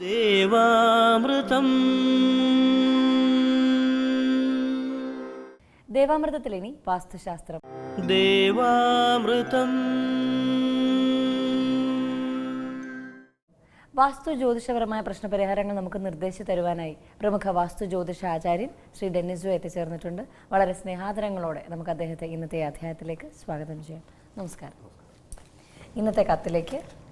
ദേവാമൃതം. ദേവാമൃതത്തിൽ ഇനി വാസ്തുശാസ്ത്രം. ദേവാമൃതം. വാസ്തു ജ്യോതിഷപരമായ പ്രശ്നപരിഹാരങ്ങൾ നമുക്ക് നിർദ്ദേശിച്ചു തരുവാനായി പ്രമുഖ വാസ്തു ജ്യോതിഷ ആചാര്യൻ ശ്രീ ഡെന്നിസ് ജോ എത്തിച്ചേർന്നിട്ടുണ്ട്. വളരെ സ്നേഹാദരങ്ങളോടെ നമുക്ക് അദ്ദേഹത്തെ ഇന്നത്തെ അധ്യായത്തിലേക്ക് സ്വാഗതം ചെയ്യാം. നമസ്കാരം. ഇന്നത്തെ കത്തിലേക്ക്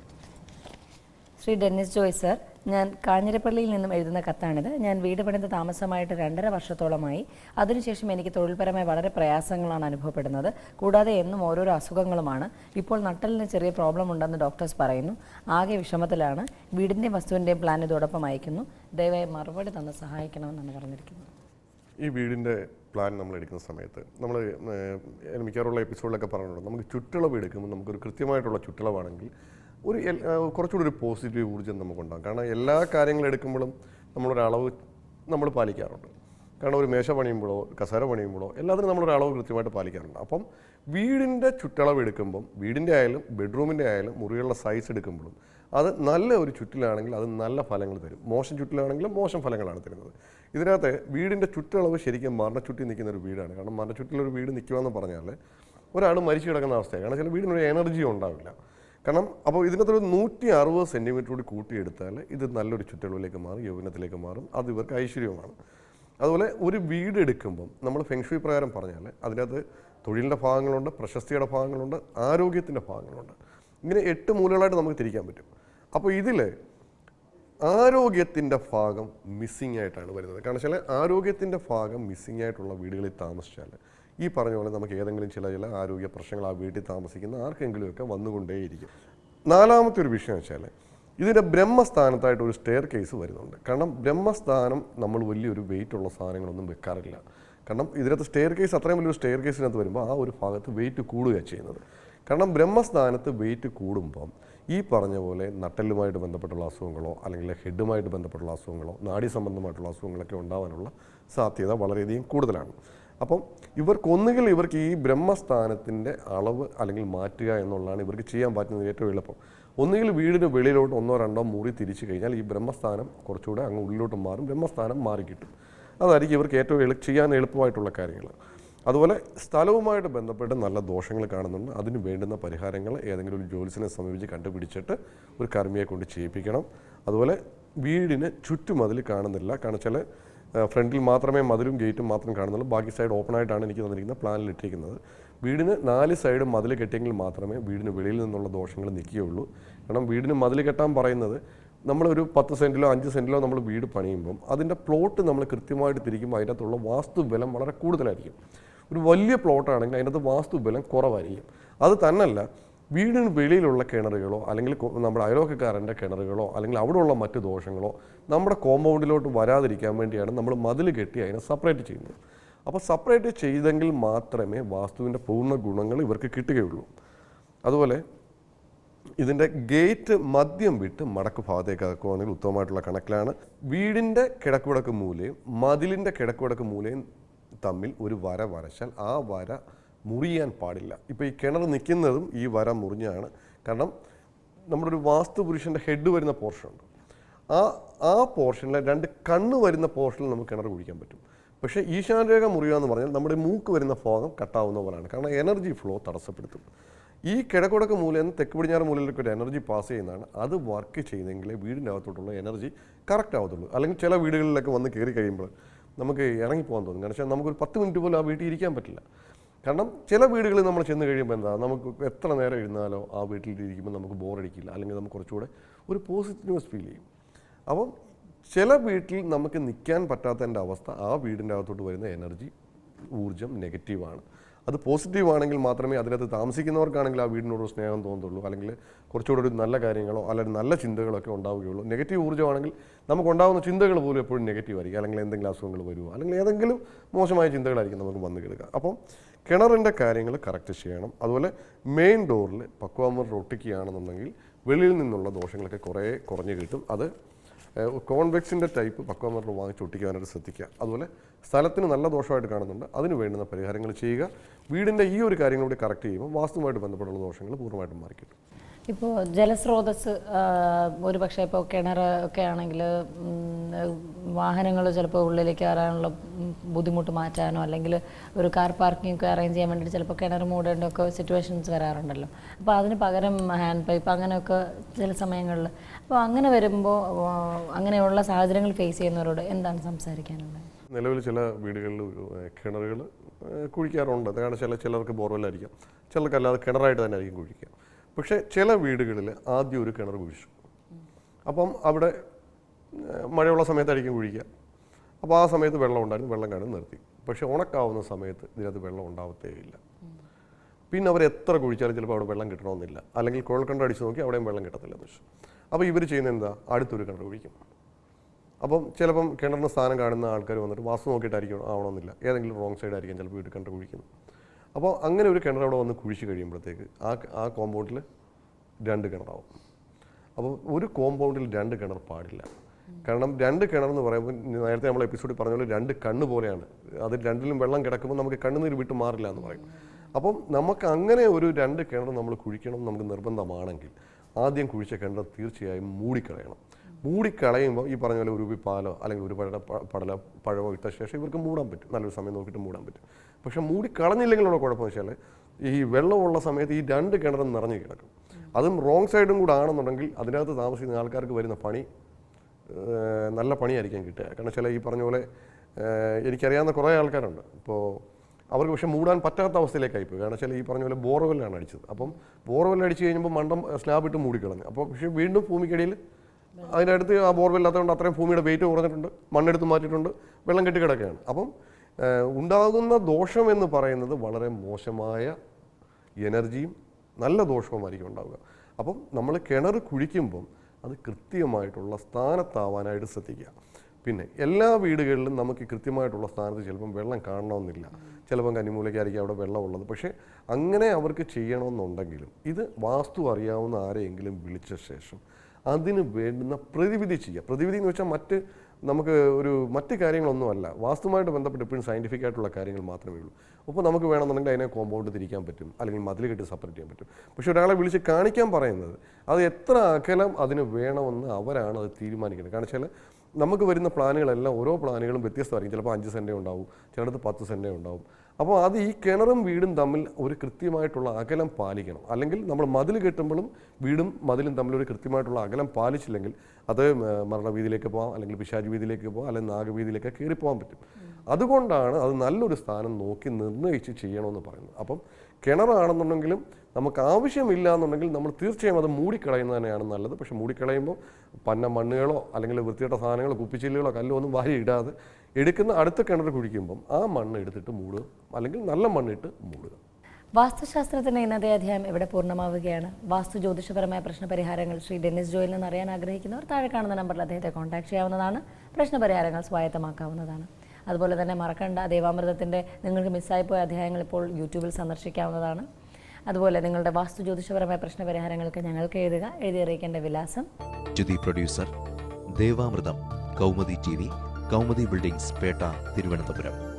ശ്രീ ഡെന്നിസ് ജോയ് സർ ഞാൻ കാഞ്ഞിരപ്പള്ളിയിൽ നിന്നും എഴുതുന്ന കത്താണിത്. ഞാൻ വീട് പണിത് താമസമായിട്ട് രണ്ടര വർഷത്തോളമായി. അതിനുശേഷം എനിക്ക് തൊഴിൽപരമായി വളരെ പ്രയാസങ്ങളാണ് അനുഭവപ്പെടുന്നത്. കൂടാതെ എന്നും ഓരോരോ അസുഖങ്ങളുമാണ്. ഇപ്പോൾ നട്ടലിന് ചെറിയ പ്രോബ്ലം ഉണ്ടെന്ന് ഡോക്ടേഴ്സ് പറയുന്നു. ആകെ വിഷമത്തിലാണ്. വീടിന്റെയും വസ്തുവിന്റെയും പ്ലാൻ ഇതോടൊപ്പം അയക്കുന്നു. ദയവായി മറുപടി തന്ന് സഹായിക്കണമെന്നാണ് പറഞ്ഞിരിക്കുന്നത് ഈ വീടിന്റെ പ്ലാൻ നമ്മൾ എടുക്കുന്ന സമയത്ത് നമ്മൾ മിക്കവാറുള്ള എപ്പിസോഡിലൊക്കെ പറഞ്ഞിട്ടുണ്ട് നമുക്ക് ചുറ്റളവ് എടുക്കുമ്പോൾ നമുക്കൊരു കൃത്യമായിട്ടുള്ള ചുറ്റളവാണെങ്കിൽ ഒരു കുറച്ചുകൂടി ഒരു പോസിറ്റീവ് ഊർജം നമുക്കുണ്ടാകും. കാരണം എല്ലാ കാര്യങ്ങളും എടുക്കുമ്പോഴും നമ്മളൊരളവ് നമ്മൾ പാലിക്കാറുണ്ട്. കാരണം ഒരു മേശ പണിയുമ്പോഴോ കസേര പണിയുമ്പോഴോ എല്ലാത്തിനും നമ്മളൊരളവ് കൃത്യമായിട്ട് പാലിക്കാറുണ്ട്. അപ്പം വീടിന്റെ ചുറ്റളവ് എടുക്കുമ്പം വീടിന്റെ ആയാലും ബെഡ്റൂമിന്റെ ആയാലും മുറികളുടെ സൈസ് എടുക്കുമ്പോഴും അത് നല്ല ഒരു ചുറ്റിലാണെങ്കിൽ അത് നല്ല ഫലങ്ങൾ തരും. മോശം ചുറ്റിലാണെങ്കിലും മോശം ഫലങ്ങളാണ് തരുന്നത്. ഇതിനകത്ത് വീടിന്റെ ചുറ്റളവ് ശരിക്കും മരണച്ചുറ്റി നിൽക്കുന്ന ഒരു വീടാണ്. കാരണം മരണച്ചുറ്റിലൊരു വീട് നിൽക്കുക എന്ന് പറഞ്ഞാൽ ഒരാൾ മരിച്ചു കിടക്കുന്ന അവസ്ഥയാണ്. കാരണം ചില വീടിനൊരു എനർജി ഉണ്ടാവില്ല. കാരണം അപ്പോൾ ഇതിനകത്തൊരു നൂറ്റി അറുപത് സെന്റിമീറ്റർ കൂടി കൂട്ടിയെടുത്താൽ ഇത് നല്ലൊരു ചുറ്റളവിലേക്ക് മാറും യൗവനത്തിലേക്ക് മാറും. അത് ഇവർക്ക് ഐശ്വര്യവുമാണ്. അതുപോലെ ഒരു വീട് എടുക്കുമ്പം നമ്മൾ ഫെങ്ഷുയി പ്രകാരം പറഞ്ഞാൽ അതിനകത്ത് തൊഴിലിന്റെ ഭാഗങ്ങളുണ്ട് പ്രശസ്തിയുടെ ഭാഗങ്ങളുണ്ട് ആരോഗ്യത്തിന്റെ ഭാഗങ്ങളുണ്ട്. ഇങ്ങനെ എട്ട് മൂലകളായിട്ട് നമുക്ക് തിരിക്കാൻ പറ്റും. അപ്പോൾ ഇതിൽ ആരോഗ്യത്തിന്റെ ഭാഗം മിസ്സിങ് ആയിട്ടാണ് വരുന്നത്. കാരണം വെച്ചാൽ ആരോഗ്യത്തിന്റെ ഭാഗം മിസ്സിങ് ആയിട്ടുള്ള വീടുകളിൽ താമസിച്ചാൽ ഈ പറഞ്ഞ പോലെ നമുക്ക് ഏതെങ്കിലും ചില ചില ആരോഗ്യ പ്രശ്നങ്ങൾ ആ വീട്ടിൽ താമസിക്കുന്ന ആർക്കെങ്കിലുമൊക്കെ വന്നുകൊണ്ടേയിരിക്കും. നാലാമത്തെ ഒരു വിഷയം വെച്ചാൽ ഇതിന്റെ ബ്രഹ്മസ്ഥാനത്തായിട്ട് ഒരു സ്റ്റെയർ കേസ് വരുന്നുണ്ട്. കാരണം ബ്രഹ്മസ്ഥാനം നമ്മൾ വലിയൊരു വെയിറ്റ് ഉള്ള സാധനങ്ങളൊന്നും വെക്കാറില്ല. കാരണം ഇതിനകത്ത് സ്റ്റെയർ കേസ് അത്രയും വലിയൊരു സ്റ്റെയർ കേസിനകത്ത് വരുമ്പോൾ ആ ഒരു ഭാഗത്ത് വെയിറ്റ് കൂടുകയാണ് ചെയ്യുന്നത്. കാരണം ബ്രഹ്മസ്ഥാനത്ത് വെയിറ്റ് കൂടുമ്പം ഈ പറഞ്ഞ പോലെ നട്ടലുമായിട്ട് ബന്ധപ്പെട്ടുള്ള അസുഖങ്ങളോ അല്ലെങ്കിൽ ഹെഡുമായിട്ട് ബന്ധപ്പെട്ടുള്ള അസുഖങ്ങളോ നാഡി സംബന്ധമായിട്ടുള്ള അസുഖങ്ങളൊക്കെ ഉണ്ടാവാനുള്ള സാധ്യത വളരെയധികം കൂടുതലാണ്. അപ്പം ഇവർക്കൊന്നുകിൽ ഇവർക്ക് ഈ ബ്രഹ്മസ്ഥാനത്തിന്റെ അളവ് അല്ലെങ്കിൽ മാറ്റുക എന്നുള്ളതാണ് ഇവർക്ക് ചെയ്യാൻ പറ്റുന്നത് ഏറ്റവും എളുപ്പം. ഒന്നുകിൽ വീടിന് വെളിയിലോട്ട് ഒന്നോ രണ്ടോ മുറി തിരിച്ചു കഴിഞ്ഞാൽ ഈ ബ്രഹ്മസ്ഥാനം കുറച്ചുകൂടെ അങ്ങ് ഉള്ളിലോട്ട് മാറും ബ്രഹ്മസ്ഥാനം മാറിക്കിട്ടും അതായിരിക്കും ഇവർക്ക് ഏറ്റവും എളു ചെയ്യാൻ എളുപ്പമായിട്ടുള്ള കാര്യങ്ങൾ. അതുപോലെ സ്ഥലവുമായിട്ട് ബന്ധപ്പെട്ട് നല്ല ദോഷങ്ങൾ കാണുന്നുണ്ട്. അതിന് വേണ്ടുന്ന പരിഹാരങ്ങൾ ഏതെങ്കിലും ഒരു ജോലിസിനെ സമീപിച്ച് കണ്ടുപിടിച്ചിട്ട് ഒരു കർമ്മിയെ കൊണ്ട് ചെയ്യിപ്പിക്കണം. അതുപോലെ വീടിന് ചുറ്റുമതിൽ കാണുന്നില്ല. കാരണം ചില ഫ്രണ്ടിൽ മാത്രമേ മതിലും ഗേറ്റും മാത്രം കാണുന്നുള്ളൂ. ബാക്കി സൈഡ് ഓപ്പൺ ആയിട്ടാണ് എനിക്ക് തന്നിരിക്കുന്ന പ്ലാനിൽ ഇട്ടിരിക്കുന്നത്. വീടിന് നാല് സൈഡും മതിൽ കെട്ടിയെങ്കിൽ മാത്രമേ വീടിന് വെളിയിൽ നിന്നുള്ള ദോഷങ്ങൾ നിൽക്കുകയുള്ളൂ. കാരണം വീടിന് മതിൽ കെട്ടാൻ പറയുന്നത് നമ്മളൊരു പത്ത് സെന്റിലോ അഞ്ച് സെന്റിലോ നമ്മൾ വീട് പണിയുമ്പം അതിന്റെ പ്ലോട്ട് നമ്മൾ കൃത്യമായിട്ട് തിരിക്കുമ്പോൾ അതിനകത്തുള്ള വാസ്തുബലം വളരെ കൂടുതലായിരിക്കും. ഒരു വലിയ പ്ലോട്ടാണെങ്കിൽ അതിനകത്ത് വാസ്തുബലം കുറവായിരിക്കും. അത് തന്നല്ല വീടിന് വെളിയിലുള്ള കിണറുകളോ അല്ലെങ്കിൽ നമ്മുടെ അയലോക്കക്കാരന്റെ കിണറുകളോ അല്ലെങ്കിൽ അവിടെയുള്ള മറ്റ് ദോഷങ്ങളോ നമ്മുടെ കോമ്പൗണ്ടിലോട്ട് വരാതിരിക്കാൻ വേണ്ടിയാണ് നമ്മൾ മതിൽ കെട്ടി അതിനെ സെപ്പറേറ്റ് ചെയ്യുന്നത്. അപ്പോൾ സെപ്പറേറ്റ് ചെയ്തെങ്കിൽ മാത്രമേ വാസ്തുവിന്റെ പൂർണ ഗുണങ്ങൾ ഇവർക്ക് കിട്ടുകയുള്ളൂ. അതുപോലെ ഇതിന്റെ ഗേറ്റ് മദ്യം വിട്ട് മടക്ക് ഭാഗത്തേക്ക് ആക്കുകയാണെങ്കിൽ ഉത്തമമായിട്ടുള്ള കണക്കിലാണ്. വീടിന്റെ കിടക്കുവടക്ക് മൂലയും മതിലിന്റെ കിടക്കുവടക്ക് മൂലയും തമ്മിൽ ഒരു വര വരച്ചാൽ ആ വര മുറിയാൻ പാടില്ല. ഇപ്പോൾ ഈ കിണർ നിൽക്കുന്നതും ഈ വര മുറിഞ്ഞാണ്. കാരണം നമ്മുടെ ഒരു വാസ്തു പുരുഷന്റെ ഹെഡ് വരുന്ന പോർഷൻ ഉണ്ട്. ആ ആ പോർഷനിലെ രണ്ട് കണ്ണ് വരുന്ന പോർഷനിൽ നമുക്ക് കിണർ കുഴിക്കാൻ പറ്റും. പക്ഷേ ഈശാനരേഖ മുറിയുക എന്ന് പറഞ്ഞാൽ നമ്മുടെ മൂക്ക് വരുന്ന ഭാഗം കട്ടാവുന്ന പോലെയാണ് കാരണം എനർജി ഫ്ലോ തടസ്സപ്പെടുത്തും. ഈ കിഴക്കുടക്ക് മൂലയിൽ നിന്ന് തെക്ക് പടിഞ്ഞാറ് മൂലയിലേക്ക് ഒരു എനർജി പാസ് ചെയ്യുന്നതാണ്. അത് വർക്ക് ചെയ്തെങ്കിലേ വീടിന്റെ അകത്തോട്ടുള്ള എനർജി കറക്റ്റ് ആവത്തുള്ളൂ. അല്ലെങ്കിൽ ചില വീടുകളിലൊക്കെ വന്ന് കയറി കഴിയുമ്പോൾ നമുക്ക് ഇറങ്ങിപ്പോകാൻ തോന്നും. കാരണം വെച്ചാൽ നമുക്കൊരു പത്ത് മിനിറ്റ് പോലും ആ വീട്ടിൽ ഇരിക്കാൻ പറ്റില്ല. കാരണം ചില വീടുകളിൽ നമ്മൾ ചെന്ന് കഴിയുമ്പോൾ എന്താ നമുക്ക് എത്ര നേരം ഇരുന്നാലോ ആ വീട്ടിലിരിക്കുമ്പോൾ നമുക്ക് ബോറടിക്കില്ല. അല്ലെങ്കിൽ നമുക്ക് കുറച്ചുകൂടെ ഒരു പോസിറ്റീവ്നെസ് ഫീൽ ചെയ്യും. അപ്പം ചില വീട്ടിൽ നമുക്ക് നിൽക്കാൻ പറ്റാത്തതിന്റെ അവസ്ഥ ആ വീടിന്റെ അകത്തോട്ട് വരുന്ന എനർജി ഊർജം നെഗറ്റീവാണ്. അത് പോസിറ്റീവ് ആണെങ്കിൽ മാത്രമേ അതിനകത്ത് താമസിക്കുന്നവർക്കാണെങ്കിൽ ആ വീടിനോടൊരു സ്നേഹം തോന്നുള്ളൂ അല്ലെങ്കിൽ കുറച്ചുകൂടെ ഒരു നല്ല കാര്യങ്ങളോ അല്ലെങ്കിൽ നല്ല ചിന്തകളൊക്കെ ഉണ്ടാവുകയുള്ളൂ. നെഗറ്റീവ് ഊർജമാണെങ്കിൽ നമുക്കുണ്ടാകുന്ന ചിന്തകൾ പോലും എപ്പോഴും നെഗറ്റീവ് ആയിരിക്കും. അല്ലെങ്കിൽ എന്തെങ്കിലും അസുഖങ്ങൾ വരുമോ അല്ലെങ്കിൽ ഏതെങ്കിലും മോശമായ ചിന്തകളായിരിക്കും നമുക്ക് വന്നു കിടക്കുക അപ്പം കിണറിന്റെ കാര്യങ്ങൾ കറക്റ്റ് ചെയ്യണം. അതുപോലെ മെയിൻ ഡോറിൽ പക്വാമർ ഒട്ടിക്കുകയാണെന്നുണ്ടെങ്കിൽ വെളിയിൽ നിന്നുള്ള ദോഷങ്ങളൊക്കെ കുറേ കുറഞ്ഞു കിട്ടും. അത് കോൺവെക്സിന്റെ ടൈപ്പ് പക്വാമറിൽ വാങ്ങിച്ച് ഒട്ടിക്കുവാനായിട്ട് ശ്രദ്ധിക്കുക. അതുപോലെ സ്ഥലത്തിന് നല്ല ദോഷമായിട്ട് കാണുന്നുണ്ട്. അതിന് വേണ്ടുന്ന പരിഹാരങ്ങൾ ചെയ്യുക. വീടിന്റെ ഈ ഒരു കാര്യങ്ങൾ കൂടി കറക്റ്റ് ചെയ്യുമ്പോൾ വാസ്തുവുമായിട്ട് ബന്ധപ്പെട്ടുള്ള ദോഷങ്ങൾ പൂർണമായിട്ടും മാറിക്കിട്ടും. ഇപ്പോൾ ജലസ്രോതസ് ഒരു പക്ഷേ ഇപ്പോൾ കിണർ ഒക്കെ ആണെങ്കിൽ വാഹനങ്ങൾ ചിലപ്പോൾ ഉള്ളിലേക്ക് കയറാനുള്ള ബുദ്ധിമുട്ട് മാറ്റാനോ അല്ലെങ്കിൽ ഒരു കാർ പാർക്കിംഗ് ഒക്കെ അറേഞ്ച് ചെയ്യാൻ വേണ്ടിയിട്ട് ചിലപ്പോൾ കിണർ മൂടേണ്ട ഒക്കെ സിറ്റുവേഷൻസ് വരാറുണ്ടല്ലോ. അപ്പോൾ അതിന് പകരം ഹാൻഡ് പൈപ്പ് അങ്ങനെയൊക്കെ ചില സമയങ്ങളിൽ അപ്പോൾ അങ്ങനെ വരുമ്പോൾ അങ്ങനെയുള്ള സാഹചര്യങ്ങൾ ഫേസ് ചെയ്യുന്നവരോട് എന്താണ് സംസാരിക്കാനുള്ളത്? നിലവിൽ ചില വീടുകളിൽ കിണറുകൾ കുഴിക്കാറുണ്ട്. അതാണ് ചില ചിലർക്ക് ബോർവെല്ലായിരിക്കാം. ചിലർക്ക് അല്ലാതെ കിണറായിട്ട് തന്നെ ആയിരിക്കും കുഴിക്കുക. പക്ഷേ ചില വീടുകളിൽ ആദ്യം ഒരു കിണർ കുഴിച്ചു. അപ്പം അവിടെ മഴയുള്ള സമയത്തായിരിക്കും കുഴിക്കുക. അപ്പോൾ ആ സമയത്ത് വെള്ളം ഉണ്ടായിരുന്നു വെള്ളം കാണും നിർത്തി. പക്ഷേ ഉണക്കാവുന്ന സമയത്ത് ഇതിനകത്ത് വെള്ളം ഉണ്ടാവത്തേയില്ല പിന്നെ അവർ എത്ര കുഴിച്ചാലും ചിലപ്പോൾ അവിടെ വെള്ളം കിട്ടണമെന്നില്ല. അല്ലെങ്കിൽ കുഴൽക്കണ്ട അടിച്ച് നോക്കി അവിടെയും വെള്ളം കിട്ടത്തില്ല എന്ന് അപ്പോൾ ഇവർ ചെയ്യുന്ന എന്താ? അടുത്തൊരു കിണർ കുഴിക്കും. അപ്പം ചിലപ്പം കിണറിന് സ്ഥാനം കാണുന്ന ആൾക്കാർ വന്നിട്ട് വാസ്തു നോക്കിയിട്ടായിരിക്കും ആവണമെന്നില്ല. ഏതെങ്കിലും റോങ് സൈഡ് ആയിരിക്കും ചിലപ്പോൾ വീട്ടിൽ കിണർ കുഴിക്കുന്നത്. അപ്പോൾ അങ്ങനെ ഒരു കിണർ അവിടെ വന്ന് കുഴിച്ച് കഴിയുമ്പോഴത്തേക്ക് ആ ആ കോമ്പൗണ്ടിൽ രണ്ട് കിണറാവും. അപ്പോൾ ഒരു കോമ്പൗണ്ടിൽ രണ്ട് കിണർ പാടില്ല. കാരണം രണ്ട് കിണർ എന്ന് പറയുമ്പോൾ നേരത്തെ നമ്മൾ എപ്പിസോഡിൽ പറഞ്ഞ പോലെ രണ്ട് കണ്ണ് പോലെയാണ്. അത് രണ്ടിലും വെള്ളം കിടക്കുമ്പോൾ നമുക്ക് കണ്ണുനീര് വിട്ട് മാറില്ല എന്ന് പറയും. അപ്പം നമുക്ക് അങ്ങനെ ഒരു രണ്ട് കിണർ നമ്മൾ കുഴിക്കണം നമുക്ക് നിർബന്ധമാണെങ്കിൽ ആദ്യം കുഴിച്ച കിണർ തീർച്ചയായും മൂടിക്കളയണം. മൂടിക്കളയുമ്പോൾ ഈ പറഞ്ഞ പോലെ ഒരു ഉരുപ്പി പാലോ അല്ലെങ്കിൽ ഒരു പഴ പടല പഴമോ ഇട്ട ശേഷം ഇവർക്ക് മൂടാൻ പറ്റും. നല്ലൊരു സമയം നോക്കിയിട്ട് മൂടാൻ പറ്റും. പക്ഷെ മൂടി കളഞ്ഞില്ലെങ്കിലുള്ള കുഴപ്പമെന്ന് വെച്ചാൽ ഈ വെള്ളമുള്ള സമയത്ത് ഈ രണ്ട് കിണറും നിറഞ്ഞു കിടക്കും. അതും റോങ് സൈഡും കൂടെ ആണെന്നുണ്ടെങ്കിൽ അതിനകത്ത് താമസിക്കുന്ന ആൾക്കാർക്ക് വരുന്ന പണി നല്ല പണിയായിരിക്കും കിട്ടുക. കാരണം വെച്ചാൽ ഈ പറഞ്ഞ പോലെ എനിക്കറിയാവുന്ന കുറേ ആൾക്കാരുണ്ട്. ഇപ്പോൾ അവർക്ക് പക്ഷെ മൂടാൻ പറ്റാത്ത അവസ്ഥയിലേക്കായി പോയി. കാരണം വെച്ചാൽ ഈ പറഞ്ഞ പോലെ ബോർവെല്ലാണ് അടിച്ചത്. അപ്പം ബോർവെൽ അടിച്ച് കഴിഞ്ഞപ്പോൾ മണ്ടം സ്ലാബ് ഇട്ട് മൂടിക്കളഞ്ഞു അപ്പോൾ പക്ഷേ വീണ്ടും ഭൂമിക്കടിയിൽ അതിനടുത്ത് ആ ബോർവെല്ലാത്തതുകൊണ്ട് അത്രയും ഭൂമിയുടെ വെയിറ്റ് കുറഞ്ഞിട്ടുണ്ട്. മണ്ണെടുത്ത് മാറ്റിയിട്ടുണ്ട്. വെള്ളം കെട്ടി കിടക്കുകയാണ് അപ്പം ഉണ്ടാകുന്ന ദോഷം എന്ന് പറയുന്നത് വളരെ മോശമായ എനർജിയും നല്ല ദോഷവുമായിരിക്കും ഉണ്ടാവുക. അപ്പം നമ്മൾ കിണർ കുഴിക്കുമ്പം അത് കൃത്യമായിട്ടുള്ള സ്ഥാനത്താവാനായിട്ട് ശ്രദ്ധിക്കുക. പിന്നെ എല്ലാ വീടുകളിലും നമുക്ക് കൃത്യമായിട്ടുള്ള സ്ഥാനത്ത് ചിലപ്പം വെള്ളം കാണണമെന്നില്ല. ചിലപ്പം കന്നിമൂലയ്ക്കായിരിക്കും അവിടെ വെള്ളമുള്ളത്. പക്ഷേ അങ്ങനെ അവർക്ക് ചെയ്യണമെന്നുണ്ടെങ്കിലും ഇത് വാസ്തു അറിയാവുന്ന ആരെയെങ്കിലും വിളിച്ച ശേഷം അതിന് വേണ്ടുന്ന പ്രതിവിധി ചെയ്യുക. പ്രതിവിധി എന്ന് വെച്ചാൽ മറ്റ് നമുക്ക് ഒരു മറ്റ് കാര്യങ്ങളൊന്നുമല്ല. വാസ്തുമായിട്ട് ബന്ധപ്പെട്ട് എപ്പോഴും സയന്റിഫിക് ആയിട്ടുള്ള കാര്യങ്ങൾ മാത്രമേ ഉള്ളൂ. അപ്പോൾ നമുക്ക് വേണമെന്നുണ്ടെങ്കിൽ അതിനെ കോമ്പൗണ്ട് തിരിക്കാൻ പറ്റും. അല്ലെങ്കിൽ മതിൽ കെട്ടി സെപ്പറേറ്റ് ചെയ്യാൻ പറ്റും. പക്ഷേ ഒരാളെ വിളിച്ച് കാണിക്കാൻ പറയുന്നത് അത് എത്ര അകലം അതിന് വേണമെന്ന് അവരാണ് അത് തീരുമാനിക്കുന്നത്. കാരണം വെച്ചാൽ നമുക്ക് വരുന്ന പ്ലാനുകളെല്ലാം ഓരോ പ്ലാനുകളും വ്യത്യസ്തമായിരിക്കും. ചിലപ്പോൾ അഞ്ച് സെന്റേ ഉണ്ടാവും ചിലടത്ത് പത്ത് സെന്റേ ഉണ്ടാവും. അപ്പോൾ അത് ഈ കിണറും വീടും തമ്മിൽ ഒരു കൃത്യമായിട്ടുള്ള അകലം പാലിക്കണം. അല്ലെങ്കിൽ നമ്മൾ മതിൽ കെട്ടുമ്പോഴും വീടും മതിലും തമ്മിൽ ഒരു കൃത്യമായിട്ടുള്ള അകലം പാലിച്ചില്ലെങ്കിൽ അത് മരണവീതിയിലേക്ക് പോകാം അല്ലെങ്കിൽ പിശാജ് വീതിയിലേക്ക് പോകാം അല്ലെങ്കിൽ നാഗവീതിയിലേക്ക് കയറി പോകാൻ പറ്റും. അതുകൊണ്ടാണ് അത് നല്ലൊരു സ്ഥാനം നോക്കി നിർണയിച്ച് ചെയ്യണമെന്ന് പറയുന്നത്. അപ്പം കിണറാണെന്നുണ്ടെങ്കിലും നമുക്ക് ആവശ്യമില്ല എന്നുണ്ടെങ്കിൽ നമ്മൾ തീർച്ചയായും അത് മൂടിക്കളയുന്നത് തന്നെയാണ് നല്ലത്. പക്ഷെ മൂടിക്കളയുമ്പോൾ പന്ന മണ്ണുകളോ അല്ലെങ്കിൽ വൃത്തിയുടെ സാധനങ്ങളോ കുപ്പിച്ചില്ലുകളോ കല്ലോ ഒന്നും വാരി ഇടാതെ എടുക്കുന്ന അടുത്ത കിണർ കുഴിക്കുമ്പം ആ മണ്ണ് എടുത്തിട്ട് മൂടുക അല്ലെങ്കിൽ നല്ല മണ്ണിട്ട് മൂടുക. വാസ്തുശാസ്ത്രത്തിന് ഇന്നത്തെ അധ്യായം ഇവിടെ പൂർണമാവുകയാണ്? വാസ്തു ജ്യോതിഷപരമായ പ്രശ്നപരിഹാരങ്ങൾ ശ്രീ ഡെന്നിസ് ജോയിൽ നിന്ന് അറിയാൻ ആഗ്രഹിക്കുന്നവർ താഴെ കാണുന്ന നമ്പറിൽ അദ്ദേഹത്തെ കോൺടാക്ട് ചെയ്യാവുന്നതാണ്. പ്രശ്നപരിഹാരങ്ങൾ സ്വായത്തമാക്കാവുന്നതാണ്. അതുപോലെ തന്നെ മറക്കണ്ട ദേവാമൃതത്തിന്റെ നിങ്ങൾക്ക് മിസ്സായിപ്പോയ അധ്യായങ്ങൾ ഇപ്പോൾ യൂട്യൂബിൽ സന്ദർശിക്കാവുന്നതാണ്. അതുപോലെ നിങ്ങളുടെ വാസ്തു ജ്യോതിഷപരമായ പ്രശ്നപരിഹാരങ്ങൾക്ക് ഞങ്ങൾക്ക് എഴുതുക. എഴുതി അറിയിക്കേണ്ട വിലാസം. ജ്യുതി producer ദേവാമൃതം Kaumudi T V Kaumudi buildings Pettah Thiruvananthapuram.